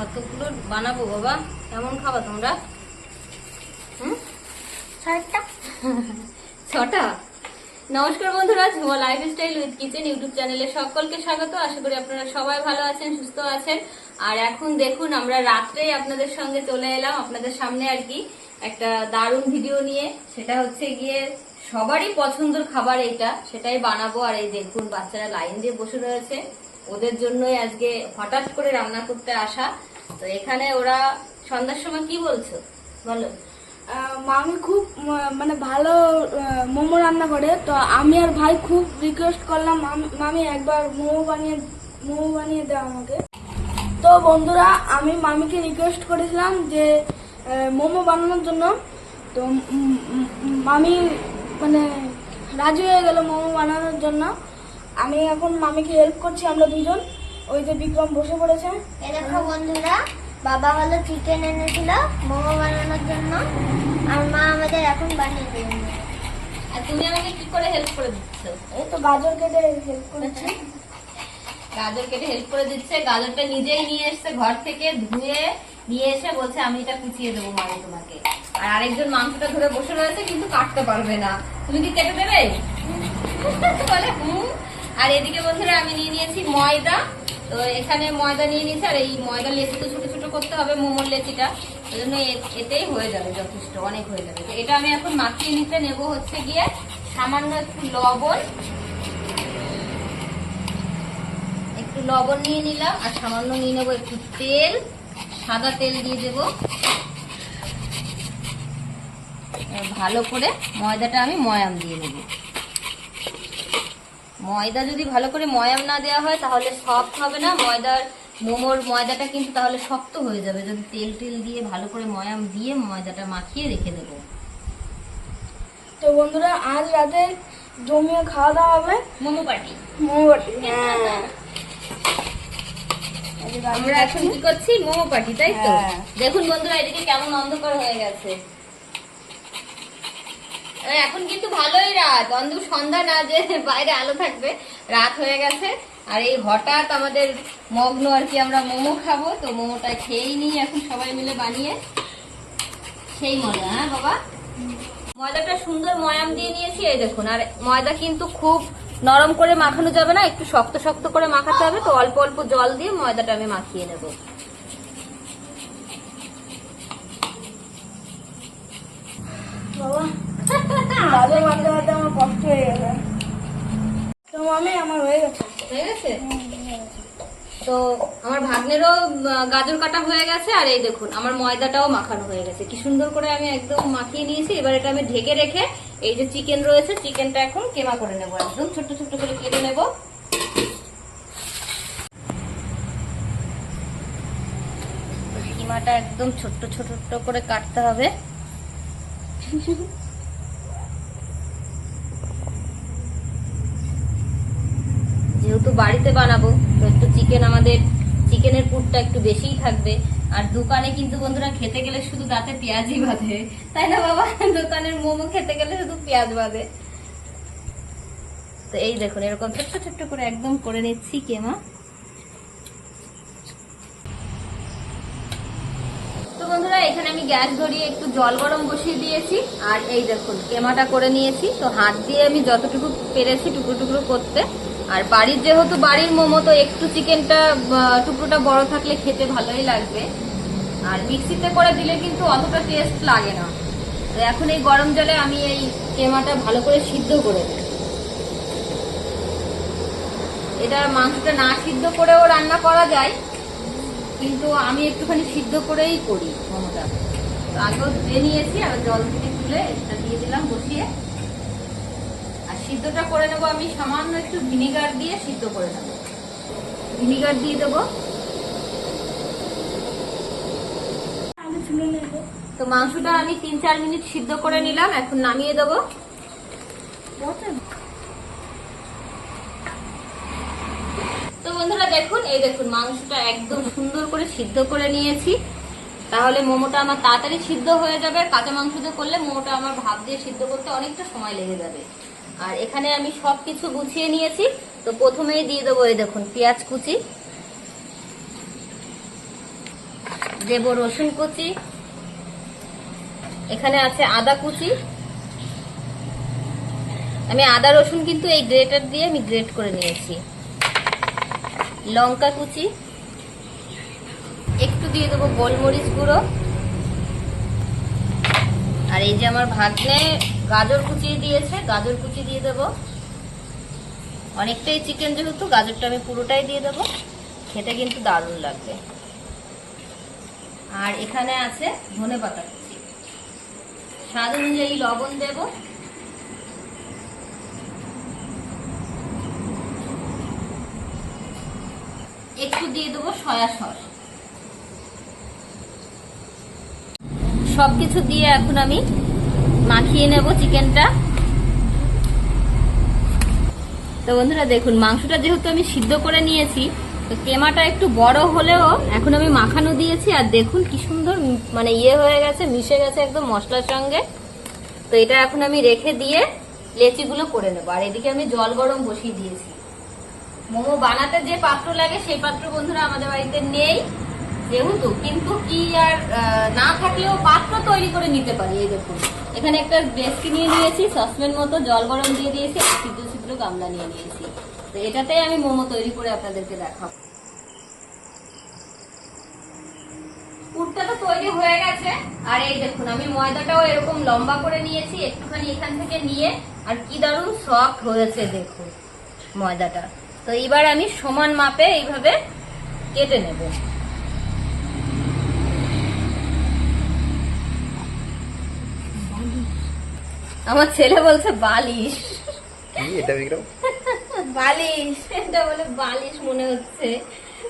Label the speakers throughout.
Speaker 1: কতগুলো বানাবো বাবা? কেমন খাবা তোমরা? হুম? ছটা? নমস্কার বন্ধুরা Jhuma life style with kitchen YouTube চ্যানেলে সকলকে স্বাগত। আশা করি আপনারা সবাই ভালো আছেন সুস্থ আছেন। আর এখন দেখুন আমরা রাত্রেই আপনাদের সঙ্গে চলে এলাম আপনাদের সামনে আর কি একটা দারুণ ভিডিও নিয়ে। সেটা হচ্ছে গিয়ে সবারই পছন্দের খাবার এইটা সেটাই বানাবো। আর এই দেখুন বাচ্চারা লাইন দিয়ে বসে রয়েছে। ওদের জন্যই আজকে হঠাৎ করে রান্না করতে আসা। তো এখানে ওরা সন্ধ্যার সময় কি বলছো? বলো।
Speaker 2: মামি খুব মানে ভালো মোমো রান্না করে, তো আমি আর ভাই খুব রিকোয়েস্ট করলাম, মাম- একবার মোমো বানিয়ে মোমো বানিয়ে দাও আমাকে। তো বন্ধুরা, আমি মামিকে রিকোয়েস্ট করেছিলাম যে মোমো বানানোর জন্য। তো মামি মানে রাজি হয়ে গেল মোমো বানানোর জন্য। আমি এখন মামিকে হেল্প করছি, আমরা দুজন। ওই যে বিক্রম বসে পড়েছে।
Speaker 3: এ দেখো বন্ধুরা বাবা হলো চিকেন এনেছিল মোমো বানানোর জন্য আর মা আমাদের এখন বানিয়ে দেবে
Speaker 1: আর তুমি আমাকে কি করে হেল্প করে দিচ্ছ?
Speaker 2: এই তো গাজর কেটে হেল্প করেছে।
Speaker 1: গাজর কেটে হেল্প করে দিচ্ছে গাজরটা নিজেই নিয়ে এসছে ঘর থেকে ধুয়ে নিয়ে এসে বলছে আমি এটা কুচিয়ে দেবো মানে তোমাকে। আর আরেকজন মাংসটা ধরে বসে রয়েছে কিন্তু কাটতে পারবে না। তুমি কি কেটে দেবে? বলে হুম। আর এদিকে বন্ধুরা আমি নিয়ে নিয়েছি ময়দা। তো এখানে ময়দা নিয়ে নিয়েছি, আর এই ময়দা লেচি তো ছোট ছোট করতে হবে, মোমোর লেচিটা। ওই জন্য এতেই হয়ে যাবে যথেষ্ট, অনেক হয়ে যাবে। তো এটা আমি এখন মাখিয়ে নিতে নেব হচ্ছে গিয়ে সামান্য একটু লবণ। একটু লবণ নিয়ে নিলাম, আর সামান্য নিয়ে নেব একটু তেল, সাদা তেল দিয়ে দেব। ভালো করে ময়দাটা আমি ময়াম দিয়ে নেব। ময়দা যদি ভালো করে ময়াম না দেওয়া হয় তাহলে সফট হবে না। ময়দার মোমোর ময়দাটা কিন্তু তাহলে শক্ত হয়ে যাবে। যদি তেল টেল দিয়ে ভালো করে ময়াম দিয়ে ময়দাটা মাখিয়ে রেখে দেবো।
Speaker 2: তো বন্ধুরা আজ রাতে জমিয়ে খাওয়া দাওয়া হবে?
Speaker 1: মোমো পাটি
Speaker 2: মোমবাটি হ্যাঁ। এই যে গাজর
Speaker 1: আমরা এখন কি করছি? মোমো পার্টি তাই তো?
Speaker 2: হ্যাঁ।
Speaker 1: দেখুন বন্ধুরা এদিকে কেমন অন্ধকার হয়ে গেছে। এখন কিন্তু ভালোই রাত। অন্ধ সন্ধ্যা না যে বাইরে আলো থাকবে, রাত হয়ে গেছে। আর এই হঠাৎ আমাদের মগ্ন আর কি আমরা মোমো খাব, তো মোমোটা খেয়েই নিই এখন সবাই মিলে বানিয়ে। সেই মজা হ্যাঁ বাবা? ময়দাটা সুন্দর ময়াম দিয়ে নিয়েছি, এই দেখুন। আর ময়দা কিন্তু খুব নরম করে মাখানো যাবে না, একটু শক্ত শক্ত করে মাখাতে হবে, তো অল্প অল্প জল দিয়ে ময়দাটা আমি মাখিয়ে নেব।
Speaker 2: বাবা গাজর মাখতে মাখতে আমার কষ্ট হয়ে গেছে। তো মামি আমার হয়ে গেছে।
Speaker 1: হয়ে গেছে? তো আমার ভাগ্নেরও গাজর কাটা হয়ে গেছে আর এই দেখুন আমার ময়দাটাও মাখানো হয়ে গেছে। কি সুন্দর করে আমি একদম মাখিয়ে নিয়েছি। এবার এটা আমি ঢেকে রেখে এই যে চিকেন রয়েছে চিকেনটা এখন কেমা করে নেব একদম ছোট্ট ছোট্ট করে কেটে নেব। কিমাটা একদম ছোট্ট ছোট্ট করে কাটতে হবে। যেহেতু বাড়িতে বানাবো, তো একটু চিকেন আমাদের চিকেনের পুরটা একটু বেশিই থাকবে। আর দোকানে কিন্তু বন্ধুরা খেতে গেলে শুধু দাঁতে পেঁয়াজই বাঁধে। তাই না বাবা? দোকানের মোমো খেতে গেলে শুধু পেঁয়াজ বাঁধে। তো এই দেখুন, এরকম ছোট্ট ছোট্ট করে একদম করে নিচ্ছি কেমা তো বন্ধুরা, এখানে আমি গ্যাস ধরিয়ে একটু জল গরম বসিয়ে দিয়েছি। আর এই দেখুন, কেমাটা করে নিয়েছি। তো হাত দিয়ে আমি যতটুকু পেরেছি টুকরো টুকরো করতে। আর বাড়ির যেহেতু বাড়ির মোমো, তো একটু চিকেনটা টুকরোটা বড় থাকলে খেতে ভালোই লাগবে। আর মিক্সিতে করে দিলে কিন্তু অতটা টেস্ট লাগে না। তো এখন এই গরম জলে আমি এই কেমাটা ভালো করে সিদ্ধ করে দিই এটা মাংসটা না সিদ্ধ করেও রান্না করা যায়, কিন্তু আমি একটুখানি সিদ্ধ করেই করি মোমোটা। তো আগেও ধুয়ে নিয়েছি আর জল থেকে তুলে এটা দিয়ে দিলাম বসিয়ে। সিদ্ধটা করে নেব, আমি সামান্য একটু ভিনিগার দিয়ে সিদ্ধ করে নেব। ভিনিগার দিয়ে দেবো। তো মাংসটা আমি তিন চার মিনিট সিদ্ধ করে নিলাম, এখন নামিয়ে দেবো। তো বন্ধুরা দেখুন, এই দেখুন, মাংসটা একদম সুন্দর করে সিদ্ধ করে নিয়েছি। তাহলে মোমোটা আমার তাড়াতাড়ি সিদ্ধ হয়ে যাবে। কাঁচা মাংস দিয়ে করলে মোমোটা আমার ভাব দিয়ে সিদ্ধ করতে অনেকটা সময় লেগে যাবে। আর এখানে আমি সব কিছু গুছিয়ে নিয়েছি। তো প্রথমেই দিয়ে দেবো এই দেখুন, পেঁয়াজ কুচি, দেব রসুন কুচি, এখানে আছে আদা কুচি। আমি আদা রসুন কিন্তু এই গ্রেটার দিয়ে আমি গ্রেট করে নিয়েছি। লঙ্কা কুচি, একটু দিয়ে দেবো গোলমরিচ গুঁড়ো। আর এই যে আমার ভাগ্নে গাজর কুচিয়ে দিয়েছে, গাজর কুচি দিয়ে দেবো। অনেকটাই চিকেন যেহেতু, গাজরটা আমি পুরোটাই দিয়ে দেবো। খেতে কিন্তু দারুণ লাগবে। আর এখানে আছে ধনে পাতা কুচি। স্বাদ অনুযায়ী লবণ দেব। একটু দিয়ে দেবো সয়া সস। সবকিছু দিয়ে এখন আমি মাখিয়ে নেব চিকেনটা। তো বন্ধুরা দেখুন, মাংসটা যেহেতু আমি সিদ্ধ করে নিয়েছি, তো কেমাটা একটু বড় হলেও এখন আমি মাখানো দিয়েছি, আর দেখুন কি সুন্দর মানে ইয়ে হয়ে গেছে, মিশে গেছে একদম মশলার সঙ্গে। তো এটা এখন আমি রেখে দিয়ে লেচিগুলো করে নেব, আর এদিকে আমি জল গরম বসিয়ে দিয়েছি। মোমো বানাতে যে পাত্র লাগে, সেই পাত্র বন্ধুরা আমাদের বাড়িতে নেই। যেহেতু, কিন্তু কি আর না থাকলেও পাত্র তৈরি করে নিতে পারি, এই দেখুন। এখানে একটা ডেস্কি নিয়ে নিয়েছি, সসপ্যান মতো, জল গরম দিয়ে দিয়েছি, আর ছিদ্র ছিদ্র গামলা নিয়ে নিয়েছি। তো এটাতেই আমি মোমো তৈরি করে আপনাদেরকে দেখাবো। পুরটা তো তৈরি হয়ে গেছে, আর এই দেখুন, আমি ময়দাটাও এরকম লম্বা করে নিয়েছি, একটুখানি এখান থেকে নিয়ে, আর কি দারুণ সফট হয়েছে, দেখুন ময়দাটা। তো এবার আমি সমান মাপে এইভাবে কেটে নেব। আমার ছেলে বলছে বালিশ।
Speaker 4: এটা বিক্রম
Speaker 1: বালিশ এটা বলে বালিশ মনে হচ্ছে।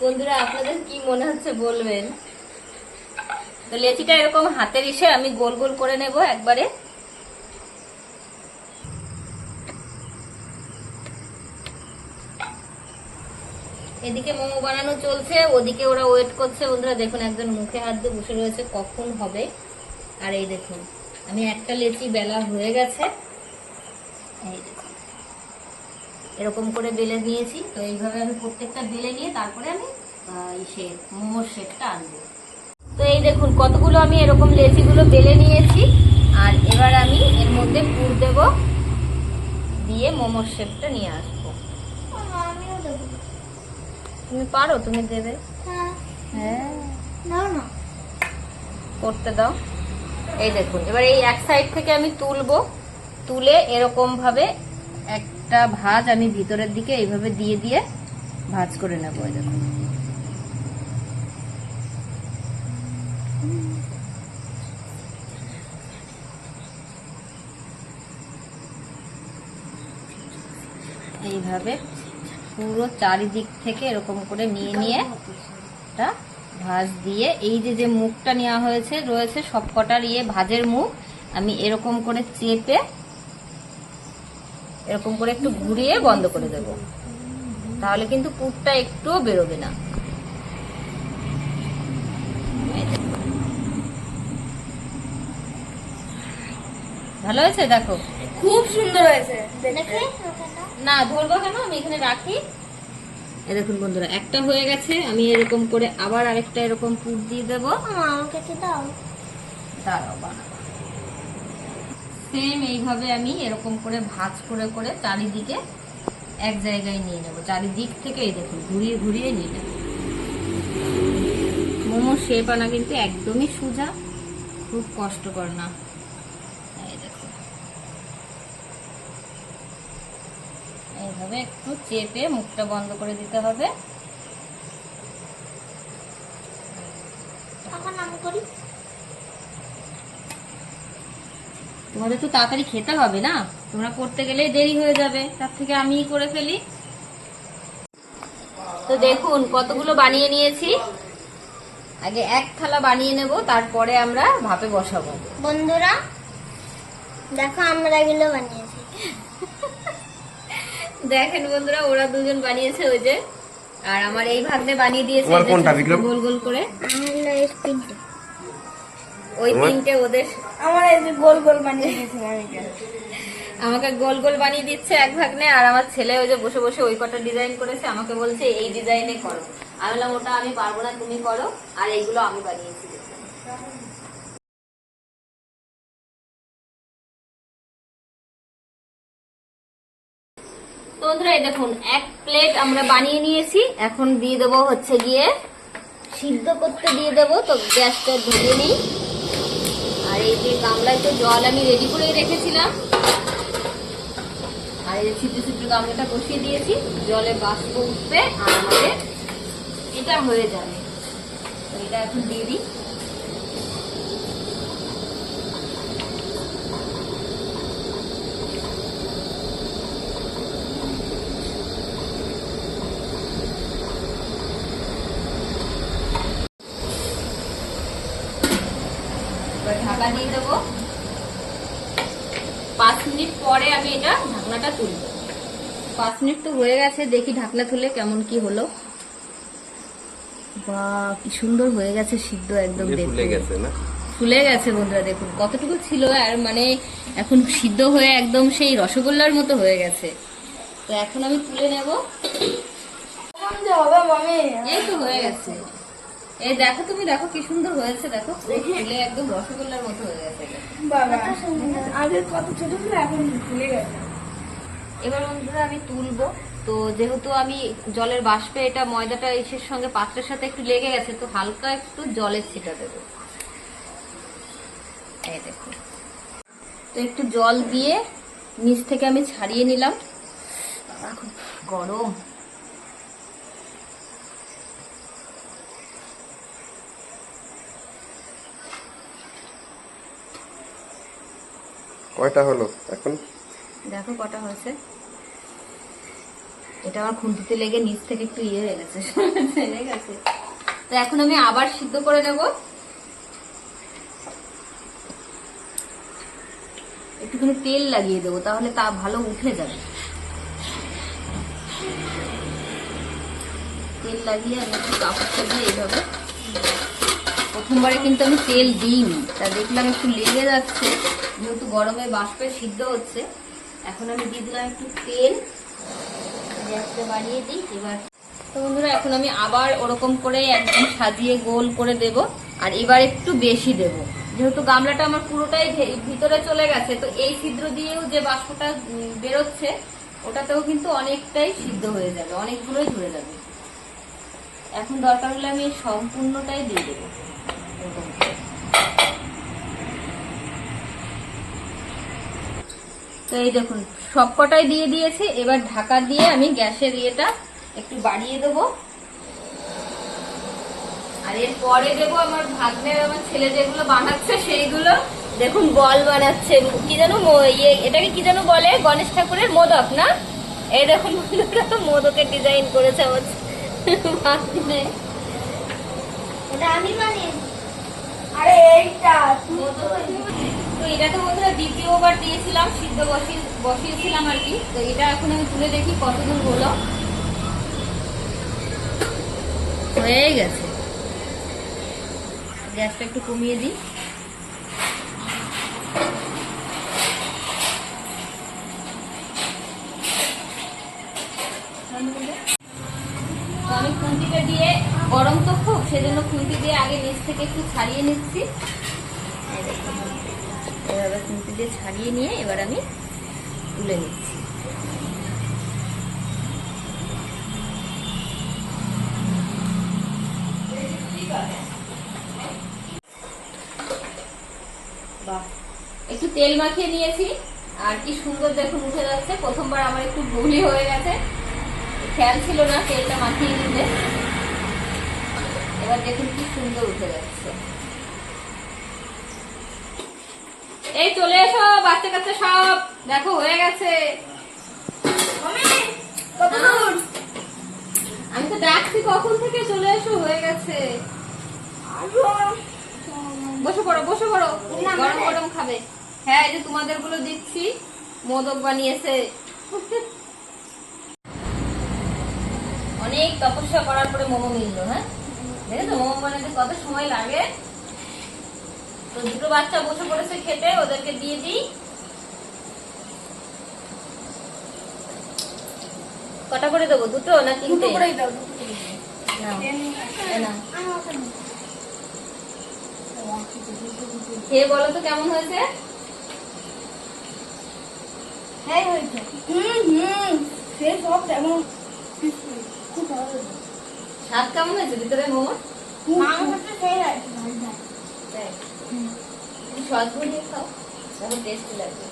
Speaker 1: বন্ধুরা আপনাদের কি মনে হচ্ছে বলবেন? তো লেচিটা এরকম হাতের ইসে আমি গোল গোল করে নেব একবারে। এদিকে মোমো বানানো চলছে ওদিকে ওরা ওয়েট করছে। বন্ধুরা দেখুন একজন মুখে হাত দিয়ে বসে রয়েছে কখন হবে? আর এই দেখুন। আমি একটা লেচি বেলা হয়ে গেছে। এই দেখুন। এরকম করে বেলে নিয়েছি। তো এইভাবে আমি প্রত্যেকটা বেলে নিয়ে তারপরে আমি ইসে মোমোর শেপটা আনব। তো এই দেখুন কতগুলো আমি এরকম লেচিগুলো বেলে নিয়েছি। আর এবার আমি এর মধ্যে পুর দেব দিয়ে মোমোর শেপটা নিয়ে আসব। তুমি পারো? তুমি দেবে?
Speaker 3: হ্যাঁ।
Speaker 1: হ্যাঁ। করতে দাও। এই দেখুন এবার এই এক সাইড থেকে আমি তুলবো। তুলে এরকম ভাবে একটা ভাঁজ আমি ভিতরের দিকে এইভাবে দিয়ে দিয়ে ভাঁজ করে নেব এই দেখুন। এইভাবে পুরো চারিদিক থেকে এরকম করে নিয়ে নিয়ে একটা ভাঁজ দিয়ে এই যে যে মুখটা নেওয়া হয়েছে রয়েছে সব কটার ইয়ে ভাজের মুখ। আমি এরকম করে চেপে এরকম করে একটু ঘুরিয়ে বন্ধ করে দেব। তাহলে কিন্তু পুরটা একটুও বেরোবে না। ভালো হয়েছে? দেখো।
Speaker 2: খুব সুন্দর হয়েছে।
Speaker 1: না ধরবো কেন? আমি এখানে রাখি। এই দেখুন বন্ধুরা, একটা হয়ে গেছে, আমি এরকম করে আবার আরেকটা এরকম পুর দিয়ে দেবো।
Speaker 3: আমাকে দাও
Speaker 1: সেম এইভাবে আমি এরকম করে ভাজ করে করে চারিদিকে এক জায়গায় নিয়ে নেব। চারিদিক থেকে এই দেখুন, ঘুরিয়ে ঘুরিয়ে নিয়ে নেব। মোমো শেপ আনা কিন্তু একদমই সোজা। খুব কষ্টকর না এই দেখুন এইভাবে একটু চেপে মুখটা বন্ধ করে দিতে হবে।
Speaker 3: আমি
Speaker 1: তোমাদের তো তাড়াতাড়ি খেতে হবে না? তোমরা করতে গেলেই দেরি হয়ে যাবে। তার থেকে আমিই করে ফেলি। তো দেখুন কতগুলো বানিয়ে নিয়েছি। আগে এক থালা বানিয়ে নেব তারপরে আমরা ভাপে বসাবো।
Speaker 3: বন্ধুরা দেখো আমরা এগুলো বানিয়েছি।
Speaker 1: দেখেন বন্ধুরা ওরা দুজন বানিয়েছে ওই যে। আর আমার এই ভাগনে বানিয়ে দিয়েছে
Speaker 4: কোনটা, বিক্রম?
Speaker 1: গোল গোল করে।
Speaker 3: আমরা এই তিনটে।
Speaker 1: ওই তিনটে ওদের।
Speaker 2: আমার এই যে গোল গোল বানিয়ে দিয়েছি
Speaker 1: আমাকে গোল গোল বানিয়ে দিচ্ছে এক ভাগ্নে আর আমার ছেলে ওই যে বসে বসে ওই কটা ডিজাইন করেছে আমাকে বলছে এই ডিজাইনে করো। আমি বললাম ওটা আমি পারব না তুমি করো। আর এইগুলো আমি বানিয়েছি। বন্ধুরা, এই দেখুন, এক প্লেট আমরা বানিয়ে নিয়েছি। এখন দিয়ে দেবো হচ্ছে গিয়ে সিদ্ধ করতে দিয়ে দেবো। তো গ্যাসটা ধরিয়ে নিই। আর এই যে গামলায় তো জল আমি রেডি করে রেখেছিলাম। আর এই ছিদ্র ছিদ্র গামলাটা বসিয়ে দিয়েছি। জলে বাষ্প উঠবে আর আমাদের এটা হয়ে যাবে। এটা এখন দিয়ে দিই এবার ঢাকা দিয়ে দেবো। পাঁচ মিনিট পরে আমি এটা ঢাকনাটা তুলবো। পাঁচ মিনিট তো হয়ে গেছে দেখি ঢাকনা তুলে কেমন কি হলো। বা কি সুন্দর হয়ে গেছে সিদ্ধ একদম
Speaker 4: ফুলে গেছে না?
Speaker 1: ফুলে গেছে বন্ধুরা দেখুন কতটুকু ছিল আর মানে এখন সিদ্ধ হয়ে একদম সেই রসগোল্লার মতো হয়ে গেছে। তো এখন আমি তুলে নেব।
Speaker 2: হবে মামি
Speaker 1: এই তো হয়ে গেছে। এই দেখো তুমি দেখো কি সুন্দর হয়েছে দেখো। ফুলে একদম রসগোল্লার মতো হয়ে গেছে
Speaker 2: বাবা। আগে কত ছোট ছিল এখন ভুলে গেছে।
Speaker 1: এবার বন্ধুরা আমি তুলবো। তো যেহেতু আমি জলের বাষ্পে এটা ময়দাটা ইসের সঙ্গে পাত্রের সাথে একটু লেগে গেছে তো হালকা একটু জলের ছিটা দেবো। এই দেখো। তো একটু জল দিয়ে নিচ থেকে আমি ছাড়িয়ে নিলাম। খুব গরম।
Speaker 4: কয়টা হলো এখন?
Speaker 1: দেখো কটা হয়েছে। এটা আমার খুন্তিতে লেগে নিচ থেকে একটু ইয়ে হয়ে গেছে ফেলে গেছে। তো এখন আমি আবার সিদ্ধ করে নেব। একটুখানি তেল লাগিয়ে দেবো, তাহলে তা ভালো উঠে যাবে। তেল লাগিয়ে আমি একটু কাপড়টা দিয়ে এইভাবে প্রথমবারে কিন্তু আমি তেল দিইনি। তা দেখলাম একটু লেগে যাচ্ছে, যেহেতু গরমে বাষ্পে সিদ্ধ হচ্ছে। এখন আমি দিয়ে দিলাম একটু তেল। গ্যাসটা বাড়িয়ে দিই, এবার তো বন্ধুরা, এখন আমি আবার ওরকম করে একদম সাজিয়ে গোল করে দেব, আর এবার একটু বেশি দেব। যেহেতু গামলাটা আমার পুরোটাই ভিতরে চলে গেছে, তো এই ছিদ্র দিয়েও যে বাষ্পটা বেরোচ্ছে, ওটাতেও কিন্তু অনেকটাই সিদ্ধ হয়ে যাবে, অনেকগুলোই ধরে যাবে। এখন দরকার হলে আমি সম্পূর্ণটাই দিয়ে দেবো। তো এই দেখুন, সবকটাই দিয়ে দিয়েছি। এবার ঢাকা দিয়ে আমি গ্যাসের ইয়েটা একটু বাড়িয়ে দেবো। আর দেবো আমার আমার ছেলে যেগুলো বানাচ্ছে সেইগুলো। দেখুন, বল বানাচ্ছে। কি যেন ইয়ে এটাকে কি যেন বলে? গণেশ ঠাকুরের মোদক, না? এই দেখুন মোদকের ডিজাইন করেছে আমার ভাগ্নে।
Speaker 3: আমি বানিয়েছি।
Speaker 2: আরে এইটা
Speaker 1: তো এটা তো বন্ধুরা দ্বিতীয়বার দিয়েছিলাম, সিদ্ধ বসিয়ে বসিয়েছিলাম আর কি। তো এটা এখন আমি তুলে দেখি কতদূর হলো। হয়ে গেছে। গ্যাসটা একটু কমিয়ে দিই। আমি খুন্তিটা দিয়ে গরম তো খুব, সেজন্য খুন্তি দিয়ে আগে নিচ থেকে একটু ছাড়িয়ে নিচ্ছি। এভাবে খুন্তি দিয়ে ছাড়িয়ে নিয়ে এবার আমি তুলে নিচ্ছি। একটু তেল মাখিয়ে নিয়েছি, আর কি সুন্দর দেখুন উঠে যাচ্ছে। প্রথমবার আমার একটু ভুলই হয়ে গেছে। খেয়াল ছিল না তেলটা মাখিয়ে নিতে। এবার দেখুন কি সুন্দর উঠে যাচ্ছে। এই চলে এসো বাচ্চা কাচ্চা সব। দেখো হয়ে গেছে। আমি তো ডাকছি কখন থেকে চলে এসো? হয়ে গেছে। বসে পড়ো বসে পড়ো। গরম গরম খাবে। হ্যাঁ এই যে তোমাদেরগুলো দিচ্ছি। মোদক বানিয়েছে। অনেক তপস্যা করার পরে মোমো মিললো হ্যাঁ? দুটো বাচ্চা বসে পড়েছে খেতে ওদেরকে দিয়ে দিই। কটা করে দেবো? দুটো না তিনটে? খেয়ে বলো তো কেমন হয়েছে?
Speaker 3: হ্যাঁ হয়েছে।
Speaker 2: সে সব কেমন? খুব ভালো
Speaker 1: স্বাদ কেমন হয়েছে? ভিতরে মোমো?
Speaker 2: খুব
Speaker 3: মাংসটা সেই হয়েছে ভালো
Speaker 1: সস দিয়ে খাও তখন টেস্টি লাগবে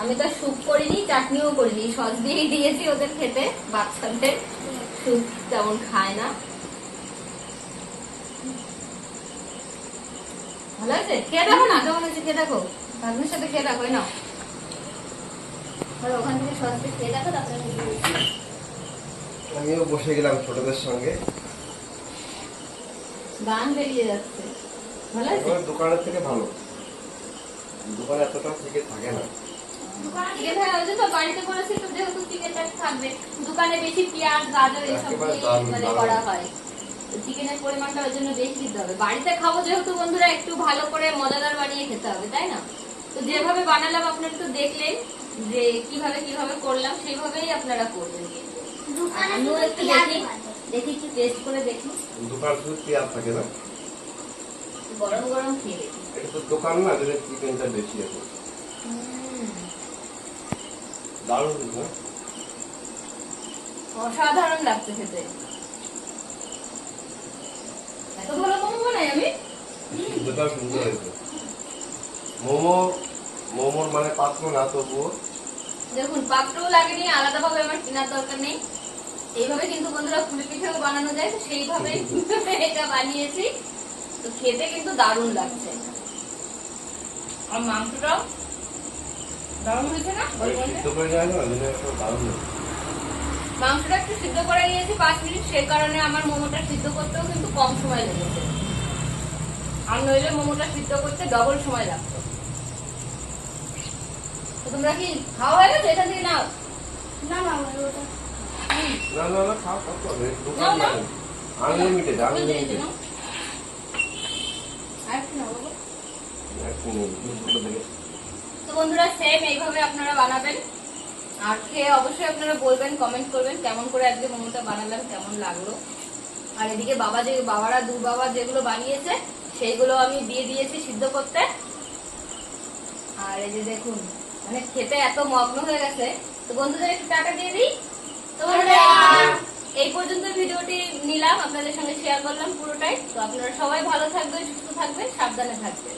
Speaker 1: আমি তো স্যুপ করিনি চাটনিও করিনি। সস দিয়েই দিয়েছি ওদের খেতে বাচ্চাদের। স্যুপ তেমন খায় না। ভালো আছে খেয়ে দেখো না কেমন হয়েছে খেয়ে দেখো। ভাগ্নের সাথে খেয়ে দেখো না ওখান থেকে সস দিয়ে খেয়ে দেখো তারপরে।
Speaker 4: আমিও বসে গেলাম ছোটদের সঙ্গে।
Speaker 1: গান বেরিয়ে যাচ্ছে। ভালো আছে?
Speaker 4: দোকানের থেকে ভালো। দোকানে এতটা থেকে থাকে না
Speaker 1: চিকেন ফ্রাই বাড়িতে করেছি তো যেহেতু চিকেনটা থাকবে। দোকানে বেশি পেঁয়াজ গাজর এসব
Speaker 4: একেবারে
Speaker 1: দিয়ে
Speaker 4: দারুণ,
Speaker 1: মানে করা হয়। চিকেনের পরিমাণটা ওর জন্য বেশি দিতে হবে। বাড়িতে খাব যেহেতু বন্ধুরা একটু ভালো করে মজাদার বানিয়ে খেতে হবে তাই না? তো যেভাবে বানালাম আপনারা তো দেখলেন যে কীভাবে কীভাবে করলাম সেইভাবেই আপনারা করবেন। একটু দেখি। একটু টেস্ট করে দেখি।
Speaker 4: দোকান শুধু পেঁয়াজ থাকে না?
Speaker 1: গরম গরম খেয়ে দেখি।
Speaker 4: এটা তো দোকান না যেটা চিকেনটা বেশি আছে। দারুণ না?
Speaker 1: অসাধারণ লাগছে খেতে। এত ভালো কম বানাই আমি?
Speaker 4: দুটাও সুন্দর হয়েছে। মোমো মোমোর মানে পাত্র না তবুও।
Speaker 1: দেখুন পাত্রও লাগেনি আলাদাভাবে আমার কেনার দরকার নেই। এইভাবে কিন্তু বন্ধুরা পুলি পিঠেও বানানো যায় তো সেইভাবে এটা বানিয়েছি। তো খেতে কিন্তু দারুণ লাগছে। আর মাংসটাও দারুণ হয়েছে না। মাংসটা একটু সিদ্ধ করে নিয়েছি পাঁচ মিনিট সেই কারণে আমার মোমোটা সিদ্ধ করতেও কিন্তু কম সময় লেগেছে। আর নইলে মোমোটা সিদ্ধ করতে ডবল সময় লাগতো। তো তোমরা কি খাওয়া হয়ে গেছে? এখান থেকে নাও।
Speaker 2: না না ওটা
Speaker 1: আর খেয়ে অবশ্যই আপনারা বলবেন কমেন্ট করবেন, কেমন করে আজকে মোমোটা বানালাম, কেমন লাগল। আর এদিকে বাবা যে, বাবারা, দু বাবা যেগুলো বানিয়েছে, সেইগুলো আমি দিয়ে দিয়েছি সিদ্ধ করতে। আর এই যে দেখুন মানে খেতে এত মগ্ন হয়ে গেছে। তো বন্ধুদের একটু টাকা দিয়ে দিই। তো এই পর্যন্ত ভিডিওটি নিলাম, আপনাদের সঙ্গে শেয়ার করলাম পুরোটাই। তো আপনারা সবাই ভালো থাকবেন, সুস্থ থাকবেন, সাবধানে থাকবেন।